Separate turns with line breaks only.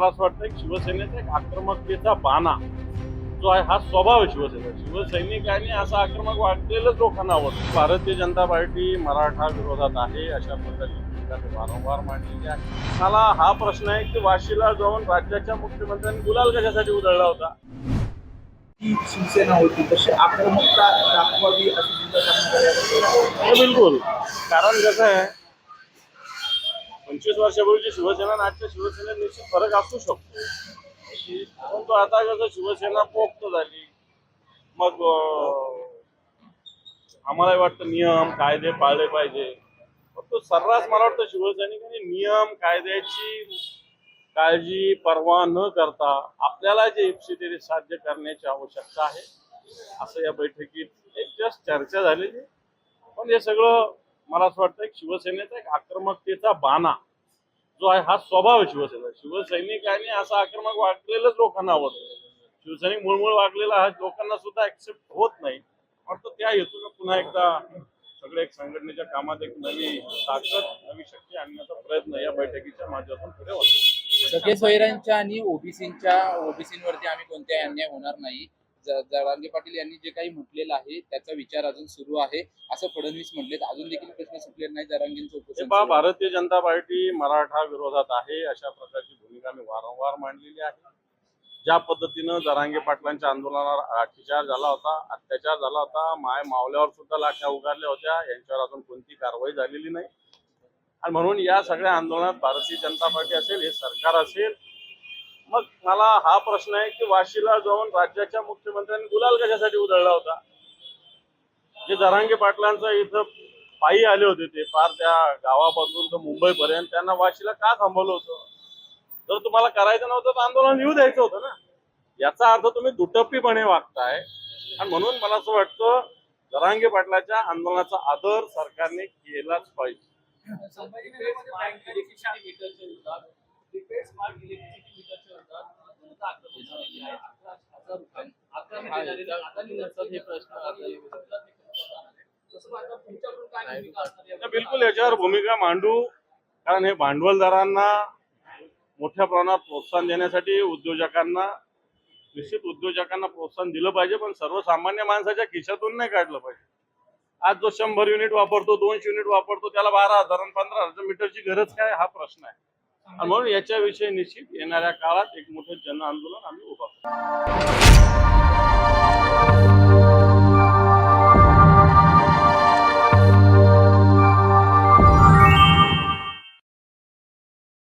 मला असं वाटतं की शिवसेनेचा एक आक्रमकतेचा बाणा जो आहे हा स्वभाव आहे शिवसेना शिवसैनिकांनी असा आक्रमक वाटलेलंच लोकांना आवडतं. भारतीय जनता पार्टी मराठा विरोधात आहे अशा प्रकारची भूमिका मी वारंवार मांडलेली आहे. मला हा प्रश्न आहे की वाशीला जाऊन राज्याच्या मुख्यमंत्र्यांनी गुलाल कशासाठी उधळला होता?
ती शिवसेना होती तशी आक्रमकता दाखवावी अशी
हो बिलकुल. कारण कसं आहे पंचवीस वर्षापूर्वीची शिवसेना आणि आजच्या शिवसेनेत निश्चित फरक असू शकतो. परंतु आता कसं शिवसेना पोक्त झाली मग आम्हाला आम्हालाही वाटतं नियम कायदे पाळले पाहिजे. फक्त सर्रास मला वाटतं शिवसैनिकांनी नियम कायद्याची काळजी पर्वा न करता आपल्याला जे इप्सिते ते साध्य करण्याची आवश्यकता आहे. असं या बैठकीत एक जस्ट चर्चा झालेली पण हे सगळं मला असं वाटतं शिवसेनेचा एक आक्रमकतेचा बाणा. जो आहे हा स्वभाव आहे शिवसेना शिवसैनिकांनी असा आक्रमक वागलेलंच लोकांना आवडतं. शिवसैनिक मुळमुळ वागलेला हा लोकांना सुद्धा ऍक्सेप्ट होत नाही. वाटतं त्या हेतून पुन्हा एकदा सगळे एक संघटनेच्या कामात एक नवी ताकद नवी शक्ती आणण्याचा प्रयत्न या बैठकीच्या माध्यमातून पुढे होता.
सगळे सोयऱ्यांच्या आणि ओबीसीच्या ओबीसीवरती आम्ही कोणत्याही अन्याय होणार नाही. जरांगे पाटील यांनी जे काही म्हटलेलं आहे त्याचा विचार अजून सुरू आहे. असं फडणवीस म्हटलेत. अजून देखील प्रश्न सुटले नाही जरांगेंचं उपोषण.
भारतीय जनता पार्टी मराठा विरोधात आहे. अशा प्रकारची भूमिका मी वारंवार मांडलेली आहे. ज्या पद्धतीनं जरांगे पाटलांच्या आंदोलनावर लाठीचार झाला होता अत्याचार झाला होता माय मावल्यावर सुद्धा लाठ्या उगारल्या होत्या यांच्यावर अजून कोणती कारवाई झालेली नाही. आणि म्हणून या सगळ्या आंदोलनात भारतीय जनता पार्टी असेल हे सरकार असेल मग मला हा प्रश्न आहे की वाशीला जाऊन राज्याच्या मुख्यमंत्र्यांनी गुलाल कशासाठी उधळला होता? जे जरांगे पाटलांचा इथं पायी आले होते ते फार त्या गावापासून तर मुंबईपर्यंत त्यांना वाशीला का थांबवलं होतं? जर तुम्हाला करायचं नव्हतं तर आंदोलन येऊ द्यायचं होतं ना. याचा अर्थ तुम्ही दुटप्पीपणे वागताय. आणि म्हणून मला असं वाटतं जरांगे पाटलाच्या आंदोलनाचा आदर सरकारने केलाच पाहिजे. बिलकुल याच्यावर भूमिका मांडू. कारण हे भांडवलदारांना मोठ्या प्रमाणात प्रोत्साहन देण्यासाठी उद्योजकांना निश्चित उद्योजकांना प्रोत्साहन दिलं पाहिजे पण सर्वसामान्य माणसाच्या खिशातून नाही काढलं पाहिजे. आज जो शंभर युनिट वापरतो दोनशे युनिट वापरतो त्याला बारा हजार आणि पंधरा हजार मीटरची गरज काय हा प्रश्न आहे. आणि म्हणून याच्याविषयी निश्चित येणाऱ्या काळात एक मोठं जन आंदोलन आम्ही उभा करू.